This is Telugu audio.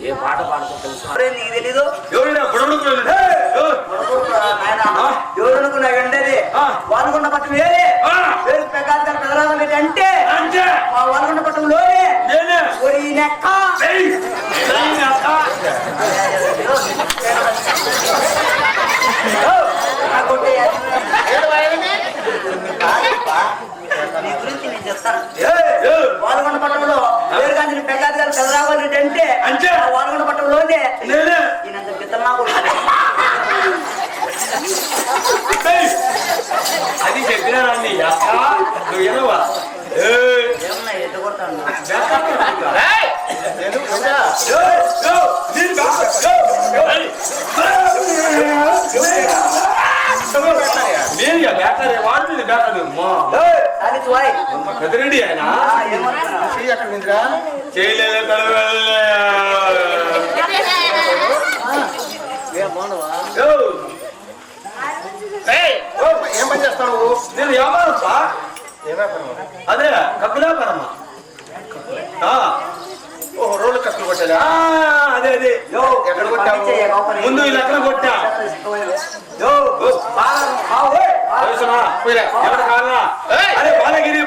ఏ పాట అరే, నీకు తెలీదు? ఎవరైనా బుడబుడుకులు ఎవరు అనుకున్నా గంటది ఆ. వానుకున్న పట్టం వేరే ఆ. పేరు ప్రకాశ్ గారు పెదరామని అంటే? మా పట్టంలోనే నేనే. ఒరి నెక్క. నేను ఇక బ్యాటరీ వాడుతుంది బ్యాటరీ అమ్మా. అది చూయ్ అమ్మ పెద్దరెడ్డి ఆయన. చేయలేదు కలవలే. ఏం పని చేస్తావు నువ్వు? నేను వ్యాపారం అదే కప్పు వ్యాపారమ్మా ఆ, ఓహో రోడ్లు కక్కులు కొట్టేదా ఆ, అదే అదే. యో, ఎక్కడ కొట్టావు? ముందు ఈ లెక్కన కొట్టా. బాలగిరి